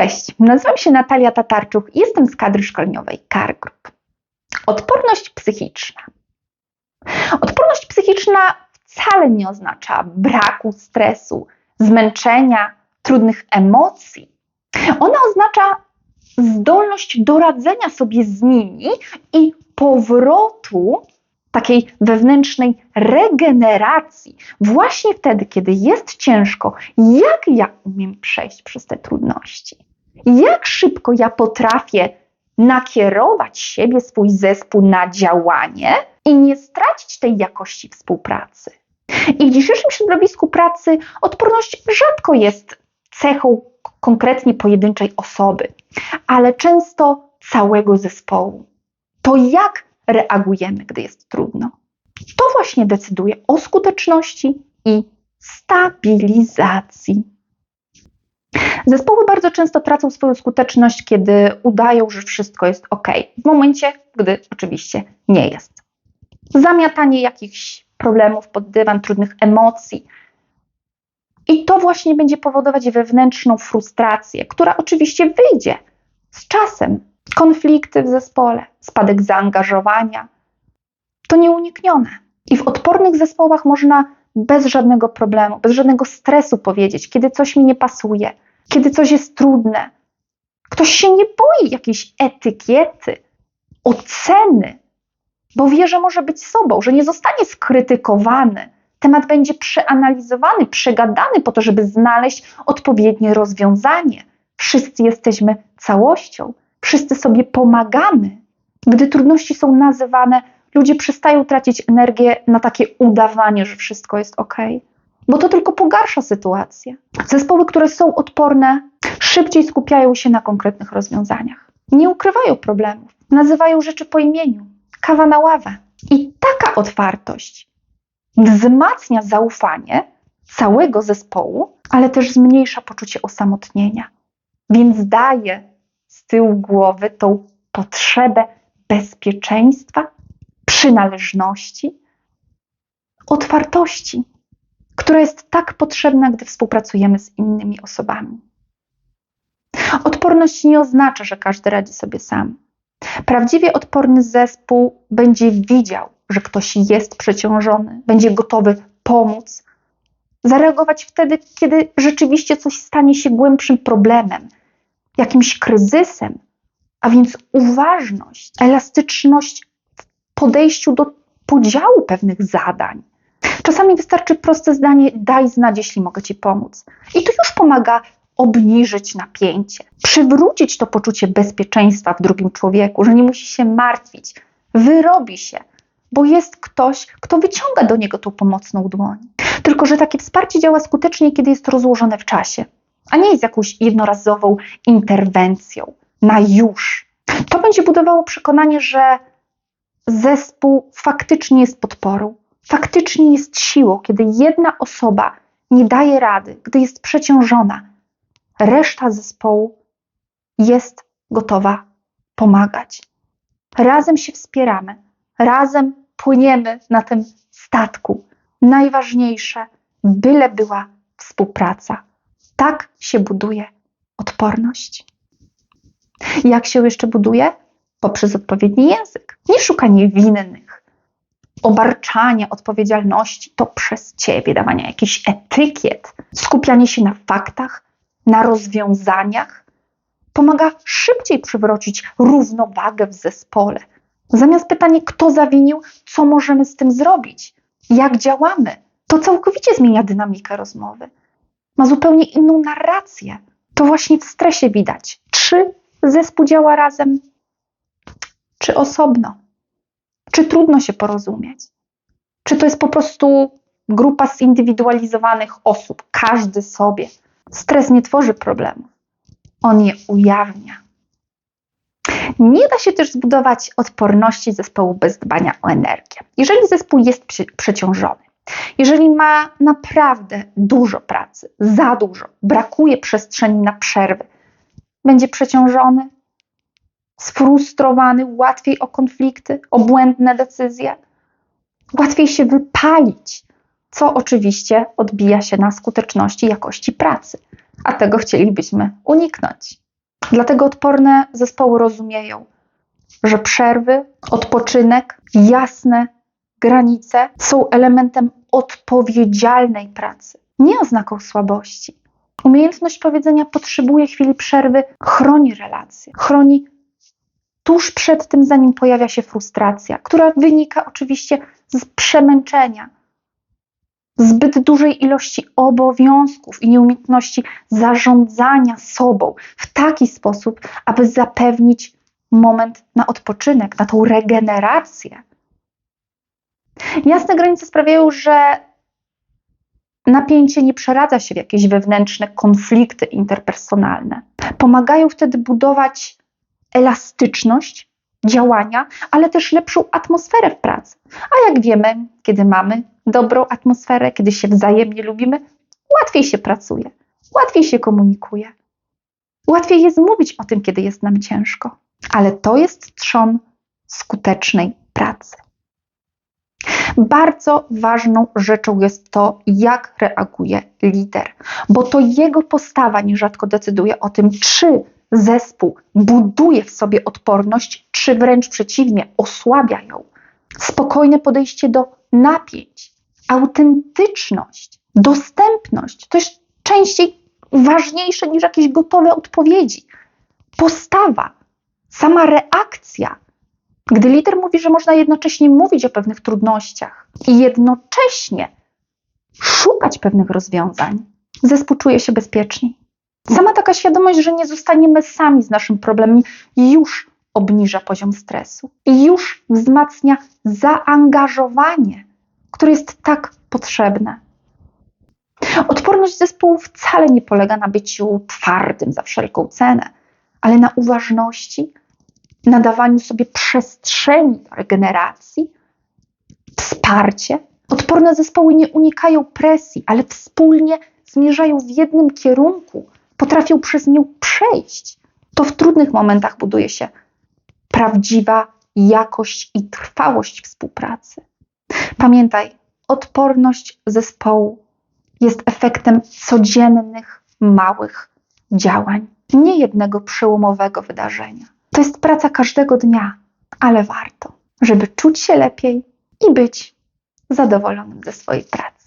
Cześć, nazywam się Natalia Tatarczuk i jestem z kadry szkoleniowej CAR Group. Odporność psychiczna. Odporność psychiczna wcale nie oznacza braku stresu, zmęczenia, trudnych emocji. Ona oznacza zdolność do radzenia sobie z nimi i powrotu takiej wewnętrznej regeneracji, właśnie wtedy, kiedy jest ciężko, jak ja umiem przejść przez te trudności, jak szybko ja potrafię nakierować siebie, swój zespół na działanie i nie stracić tej jakości współpracy. I w dzisiejszym środowisku pracy odporność rzadko jest cechą konkretnie pojedynczej osoby, ale często całego zespołu. To jak reagujemy, gdy jest trudno. To właśnie decyduje o skuteczności i stabilizacji. Zespoły bardzo często tracą swoją skuteczność, kiedy udają, że wszystko jest ok, w momencie, gdy oczywiście nie jest. Zamiatanie jakichś problemów pod dywan, trudnych emocji. I to właśnie będzie powodować wewnętrzną frustrację, która oczywiście wyjdzie z czasem, konflikty w zespole, spadek zaangażowania. To nieuniknione. I w odpornych zespołach można bez żadnego problemu, bez żadnego stresu powiedzieć, kiedy coś mi nie pasuje, kiedy coś jest trudne. Ktoś się nie boi jakiejś etykiety, oceny, bo wie, że może być sobą, że nie zostanie skrytykowany. Temat będzie przeanalizowany, przegadany po to, żeby znaleźć odpowiednie rozwiązanie. Wszyscy jesteśmy całością. Wszyscy sobie pomagamy. Gdy trudności są nazywane, ludzie przestają tracić energię na takie udawanie, że wszystko jest ok, bo to tylko pogarsza sytuację. Zespoły, które są odporne, szybciej skupiają się na konkretnych rozwiązaniach. Nie ukrywają problemów, nazywają rzeczy po imieniu. Kawa na ławę. I taka otwartość wzmacnia zaufanie całego zespołu, ale też zmniejsza poczucie osamotnienia. Więc daje z tyłu głowy tą potrzebę bezpieczeństwa, przynależności, otwartości, która jest tak potrzebna, gdy współpracujemy z innymi osobami. Odporność nie oznacza, że każdy radzi sobie sam. Prawdziwie odporny zespół będzie widział, że ktoś jest przeciążony, będzie gotowy pomóc, zareagować wtedy, kiedy rzeczywiście coś stanie się głębszym problemem, jakimś kryzysem, a więc uważność, elastyczność podejściu do podziału pewnych zadań. Czasami wystarczy proste zdanie: daj znać, jeśli mogę ci pomóc. I to już pomaga obniżyć napięcie, przywrócić to poczucie bezpieczeństwa w drugim człowieku, że nie musi się martwić, wyrobi się, bo jest ktoś, kto wyciąga do niego tą pomocną dłoń. Tylko, że takie wsparcie działa skutecznie, kiedy jest rozłożone w czasie a nie jest jakąś jednorazową interwencją na już. To będzie budowało przekonanie, że zespół faktycznie jest podporą, faktycznie jest siłą, kiedy jedna osoba nie daje rady, gdy jest przeciążona, reszta zespołu jest gotowa pomagać. Razem się wspieramy, razem płyniemy na tym statku. Najważniejsze, byle była współpraca. Tak się buduje odporność. Jak się jeszcze buduje? Poprzez odpowiedni język. Nie szukanie winnych, obarczania odpowiedzialności to przez ciebie, dawania jakichś etykiet, skupianie się na faktach, na rozwiązaniach pomaga szybciej przywrócić równowagę w zespole. Zamiast pytania, kto zawinił, co możemy z tym zrobić, jak działamy, to całkowicie zmienia dynamikę rozmowy ma zupełnie inną narrację. To właśnie w stresie widać. Czy zespół działa razem, czy osobno? Czy trudno się porozumieć? Czy to jest po prostu grupa zindywidualizowanych osób, każdy sobie? Stres nie tworzy problemów, on je ujawnia. Nie da się też zbudować odporności zespołu bez dbania o energię. Jeżeli zespół jest przeciążony, jeżeli ma naprawdę dużo pracy, za dużo, brakuje przestrzeni na przerwy, będzie przeciążony, sfrustrowany, łatwiej o konflikty, o błędne decyzje, łatwiej się wypalić, co oczywiście odbija się na skuteczności jakości pracy, a tego chcielibyśmy uniknąć. Dlatego odporne zespoły rozumieją, że przerwy, odpoczynek, jasne granice są elementem odpowiedzialnej pracy, nie oznaką słabości. Umiejętność powiedzenia potrzebuje chwili przerwy, chroni relacje, chroni tuż przed tym, zanim pojawia się frustracja, która wynika oczywiście z przemęczenia, zbyt dużej ilości obowiązków i nieumiejętności zarządzania sobą w taki sposób, aby zapewnić moment na odpoczynek, na tą regenerację. Jasne granice sprawiają, że napięcie nie przeradza się w jakieś wewnętrzne konflikty interpersonalne. Pomagają wtedy budować elastyczność działania, ale też lepszą atmosferę w pracy. A jak wiemy, kiedy mamy dobrą atmosferę, kiedy się wzajemnie lubimy, łatwiej się pracuje, łatwiej się komunikuje. Łatwiej jest mówić o tym, kiedy jest nam ciężko. Ale to jest trzon skutecznej pracy. Bardzo ważną rzeczą jest to, jak reaguje lider, bo to jego postawa nierzadko decyduje o tym, czy zespół buduje w sobie odporność, czy wręcz przeciwnie, osłabia ją. Spokojne podejście do napięć, autentyczność, dostępność to jest częściej ważniejsze niż jakieś gotowe odpowiedzi. Postawa, sama reakcja. Gdy lider mówi, że można jednocześnie mówić o pewnych trudnościach i jednocześnie szukać pewnych rozwiązań, zespół czuje się bezpieczniej. Sama taka świadomość, że nie zostaniemy sami z naszym problemem, już obniża poziom stresu i już wzmacnia zaangażowanie, które jest tak potrzebne. Odporność zespołu wcale nie polega na byciu twardym za wszelką cenę, ale na uważności, na dawaniu sobie przestrzeni do regeneracji, wsparcie. Odporne zespoły nie unikają presji, ale wspólnie zmierzają w jednym kierunku, potrafią przez nią przejść. To w trudnych momentach buduje się prawdziwa jakość i trwałość współpracy. Pamiętaj, odporność zespołu jest efektem codziennych, małych działań, nie jednego przełomowego wydarzenia. To jest praca każdego dnia, ale warto, żeby czuć się lepiej i być zadowolonym ze swojej pracy.